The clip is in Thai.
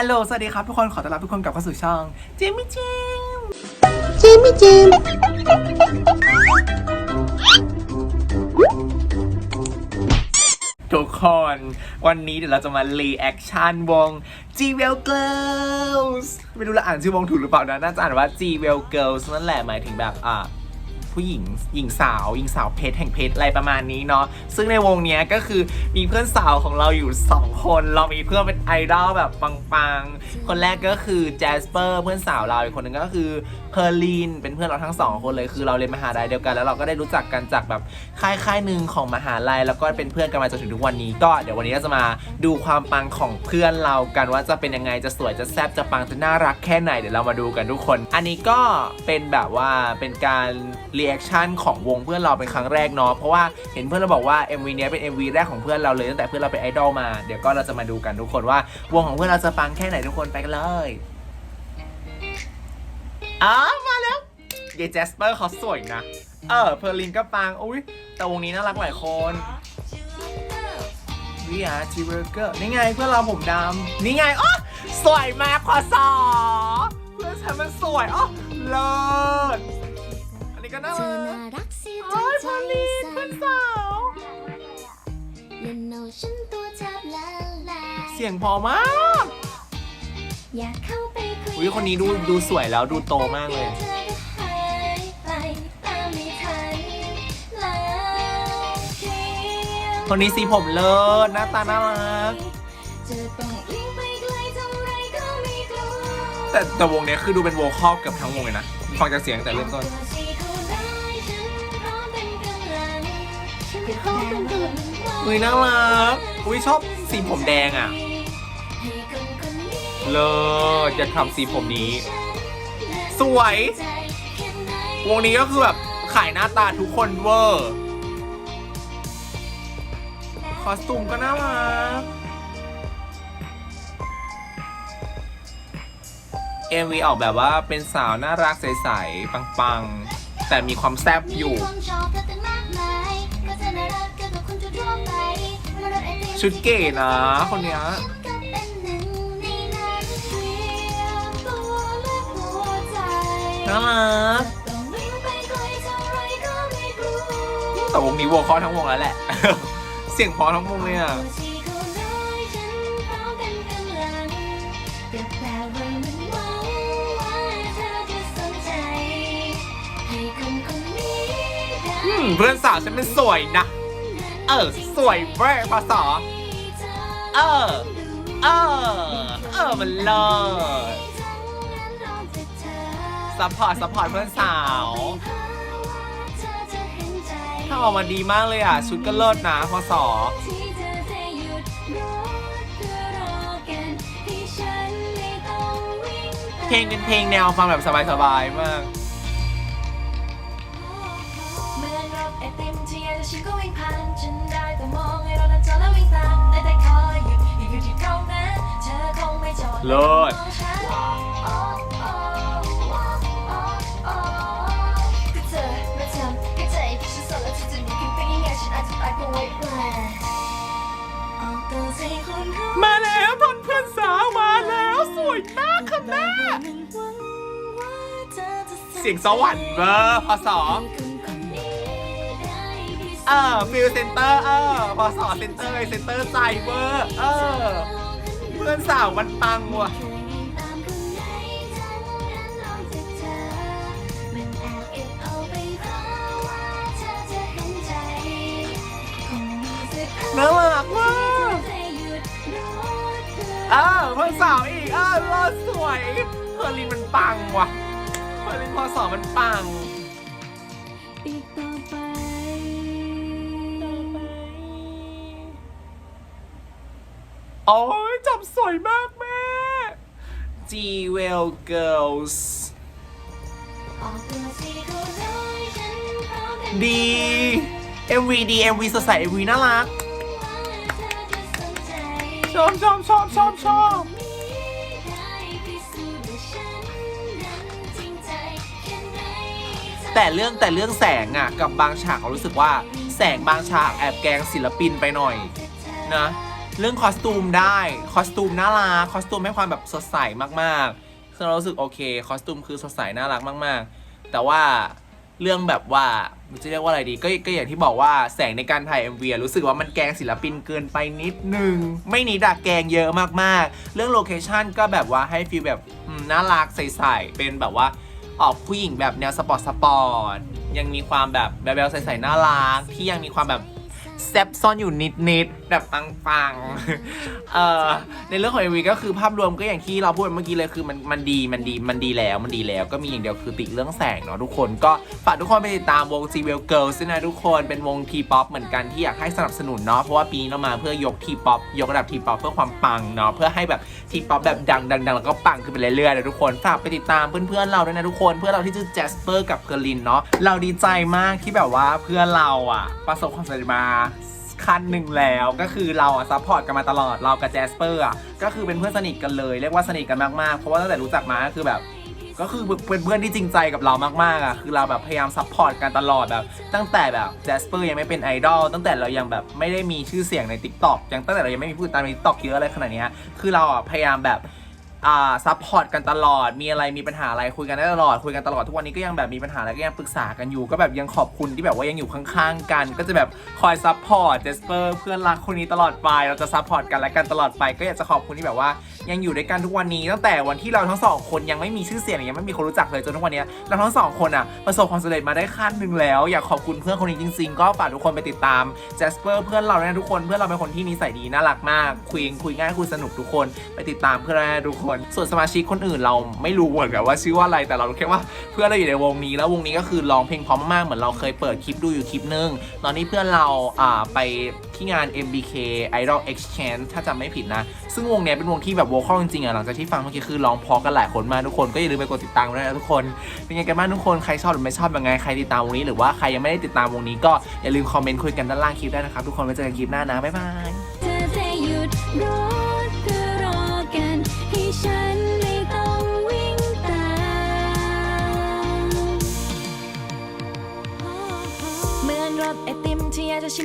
ฮัลโหล สวัสดีครับทุกคน ขอต้อนรับทุกคนกลับเข้าสู่ช่องเจมี่จิมจิมมี่จิมทุกคน วันนี้เดี๋ยวเราจะมารีแอคชั่นวง G Well Girls ไม่รู้ละอ่านชื่อวงถูกหรือเปล่านะ น่าจะอ่านว่า G Well Girls นั่นแหละหมายถึงแบบอะ ผู้หญิงหญิงสาวหญิงสาวเพชรแห่งเพชรอะไรประมาณนี้เนาะซึ่งในวงเนี้ยก็คือมีเพื่อนสาวของเราอยู่ 2 คน เรามีเพื่อนเป็นไอดอลแบบปังๆ คนแรกก็คือแจสเปอร์เพื่อนสาวเราอีกคนหนึงก็คือเพอร์ลีนเป็นเพื่อนเราทั้งสองคนเลยคือเราเรียนมหาลัยเดียวกันแล้วเราก็ได้รู้จักกันจากแบบค่ายค่ายหนึ่งของมหาลัยแล้วก็เป็นเพื่อนกันมาจนถึงทุกวันนี้ก็เดี๋ยววันนี้เราจะมาดูความปังของเพื่อนเรากันว่าจะเป็นยังไงจะสวยจะแซ่บจะปังจะน่ารักแค่ไหนเดี๋ยวเรามาดูกันทุกคน อันนี้ก็เป็นแบบว่าเป็นการ รีแอคชั่นของวงเพื่อนเราเป็นครั้งแรกเนาะเพราะว่าเห็นเพื่อนเราบอกว่า MV เนี้ยเป็น MV แรกของเพื่อนเราเลยตั้งแต่เพื่อนเราเป็นไอดอลมาเดี๋ยวก็เราจะมาดูกันทุกคนว่าวงของเพื่อนเราจะปังแค่ไหนทุกคนไปกันเลยอ๋อมาแล้วเยเจสเปอร์เขาสวยนะ เออเพอร์ลินก็ปังอุ้ยแต่วงนี้น่ารักหลายคนวิอาจีเวอร์เกอร์นี่ไงเพื่อนเราผมดำนี่ไงอ๋อสวยมากขอสอเพื่อนฉันมันสวยอ๋อเลิศ นนี้ก็น่าเธรัอกน่ารักเสียโอ้ยใจพอลีนสั่เพื่อนนสาวเล่นเอาฉันตัวแทบละลายเสียงพอมากอยากเข้าไปคุยอุ้ยคนนี้ดูดูสวยแล้วดูโตมากเลยเธอก็หายไปตามไม่ทันแล้วเพียงคนนี้สีผมเลิศหน้าตาน่ารัก จะต้องวิ่งไปไกลเท่าไรก็ไม่กลัว แต่แต่วงเนี้ยคือดูเป็นโวคอลเกือบทั้งวงเลยนะ ฟังจากเสียงตั้งแต่เริ่มต้นตัวที่เอมเป็นกำลังอุ้ยน่ารักอุ้ยชอบสีผมแดงอะ เลิศอยากทำสีผมนี้ สวย วงนี้ก็คือแบบขายหน้าตาทุกคนเวอร์ คอสตูมก็น่ารักเอ็มวีออกแบบว่าเป็นสาวน่ารักใส ๆ ปัง ๆ แต่มีความแซ่บอยู่ ชุดเก๋นะ คนเนี้ยน่ารักแต่วงนี้โวคอทั้งวงแล้วแหละ เสียงพอทั้งวงเลยอะอืมเพื่อนสาวฉันเป็นสวยนะ เออ สวยเว้ยภาษาเออ เออ เออ มันเลิศซัพพอร์ตซัพพอร์ตเพื่อนสาวถ้าออกมาดีมากเลยอะ ชุดก็เลิศนะพอสอเพลงเป็นเพลงแนวฟังแบบสบายๆมากเมื่อรับไอติมที่อยากจะชิมก็วิ่งผ่านฉัน ลิศมาแล้วทนเพื่อนสาวมาแล้วสวยมากค่ะแม่ เสียงสวรรค์เบอร์พศเออมิวเซนเตอร์เออพศเซนเตอร์เซนเตอร์ใจเบอร์เออ เพื่อนสาวมันปังว่ะเคยมีตามคนไหนทั้งนั้นนอกจากเธอมันแอบเก็บเอาไปเพราะว่าเธอจะเห็นใจคงมีสักครั้งน่ารักมากที่เธอจะหยุดรถเพื่อเออเพื่อนสาวอีกเออรอดสวยเพอร์ลินมันปังว่ะเพอร์ลินพอสอมันปัง โอ้ยจับสวยมากแม่ G Well Girls ออกตัวสิเขาร้อยฉันเพราะเป็นดี MV ดี MV สดใส MV น่ารักว่าเธอจะสนใจชอบชอบชอบชอบชอบแต่เรื่องแต่เรื่องแสงอะกับบางฉากเรารู้สึกว่าแสงบางฉากแอบแกล้งศิลปินไปหน่อย นะ เรื่องคอสตูมได้คอสตูมน่ารักคอสตูมให้ความแบบสดใสมากๆซึ่งเรารู้สึกโอเคคอสตูมคือสดใสน่ารักมาก ๆ แต่ว่าเรื่องแบบว่าจะเรียกว่าอะไรดีก็ก็อย่างที่บอกว่าแสงในการถ่าย MV รู้สึกว่ามันแกล้งศิลปินเกินไปนิดนึง ไม่นิดอะแกล้งเยอะมากๆ เรื่องโลเคชั่นก็แบบว่าให้ฟีลแบบน่ารักใสๆเป็นแบบว่าออกผู้หญิงแบบแนวสปอร์ตสปอร์ตยังมีความแบบแบบแบบใสๆน่ารักที่ยังมีความแบบ แซบซ่อนอยู่นิดๆแบบปังๆเอ่อในเรื่องของ MV ก็คือภาพรวมก็อย่างที่เราพูดเมื่อกี้เลยคือมันมันดีมันดีมันดีแล้วมันดีแล้วก็มีอย่างเดียวคือติเรื่องแสงเนาะทุกคนก็ฝากทุกคนไปติดตามวง g w e l Girls ด้วยนะทุกคนเป็นวง T-pop เหมือนกันที่อยากให้สนับสนุนเนาะเพราะว่าปีนี้เรามาเพื่อยก T-pop ยกระดับ T-pop เพื่อความปังเนาะเพื่อให้แบบ T-pop แบบดังดังดังแล้วก็ปังขึ้นไปเรื่อยๆนะทุกคนฝากไปติดตามเพื่อนๆเราด้วยนะทุกคน เพื่อนเราที่ชื่อ Jasper กับเกอร์ลินเนาะเราดีใจมากที่แบบว่าเพื่อนเราอะประสบความสำเร็จมาขั้นหนึ่งแล้วก็คือเราอะซัพพอร์ตกันมาตลอดเรากับแจสเปอร์อะก็คือเป็นเพื่อนสนิทกันเลย เรียกว่าสนิทกันมากๆเพราะว่าตั้งแต่รู้จักมาก็คือแบบ ก็คือเป็นเพื่อนที่จริงใจกับเรามากๆอะคือเราแบบพยายามซัพพอร์ตกันตลอดแบบ ตั้งแต่แบบแจสเปอร์ยังไม่เป็นไอดอลตั้งแต่เรายังแบบไม่ได้มีชื่อเสียงใน t ิ k t o k ยังตั้งแต่เรายังไม่มีผู้ติดตามใน t ิ k t o k เยอะอะไรขนาดเนี้ยคือเราอะพยายามแบบ อ่าซัพพอร์ตกันตลอด มีอะไรมีปัญหาอะไรคุยกันได้ตลอดคุยกันตลอดทุกวันนี้ก็ยังแบบมีปัญหาอะไรก็ยังปรึกษากันอยู่ ก็แบบยังขอบคุณที่แบบว่ายังอยู่ข้างๆกัน ก็จะแบบคอยซัพพอร์ตเจสเปอร์เพื่อนรักคนนี้ตลอดไป เราจะซัพพอร์ตกันและกันตลอดไป ก็อยากจะขอบคุณที่แบบว่า ยังอยู่ด้วยกันทุกวันนี้ ตั้งแต่วันที่เราทั้งสองคนยังไม่มีชื่อเสียงยังไม่มีคนรู้จักเลยจนทุกวันนี้เราทั้งสองคนอะประสบความสำเร็จมาได้ขั้นหนึ่งแล้ว อยากขอบคุณเพื่อนคนนี้จริง ๆ ก็ฝากทุกคนไปติดตามเจสเปอร์เพื่อนเราด้วยทุกคนเพื่อนเราเป็นคนที่นิสัยดีน่ารักมากคุยคุยง่ายคุยสนุกทุกคนไปติดตามเพื่อนเราด้วยทุกคน ส่วนสมาชิกคนอื่นเราไม่รู้เหมือนกันว่าชื่อว่าอะไรแต่เรารู้แค่ว่าเพื่อนเราอยู่ในวงนี้แล้ววงนี้ก็คือร้องเพลงพร้อมมากเหมือนเราเคยเปิดคลิปดูอยู่คลิปนึงตอนนี้เพื่อนเราอ่าไปที่งาน MBK Idol Exchange ถ้าจำไม่ผิดนะ ซึ่งวงเนี้ยเป็นวงที่แบบวข้อจริงๆอะหลังจากที่ฟังเมื่อกี้คือร้องพอกันหลายคนมาทุกคนก็อย่าลืมไปกดติดตามด้วยนะทุกคนเป็นยังไงกันบ้างทุกคนใครชอบหรือไม่ชอบยังไงใครติดตามวงนี้หรือว่าใครยังไม่ได้ติดตามวงนี้ก็อย่าลืมคอมเมนต์คุยกันด้านล่างคลิปได้นะครับทุกคนไว้เจอกันคลิปหน้านะบ๊ายบายเมื่อรถไอติมที่อยากจะชิม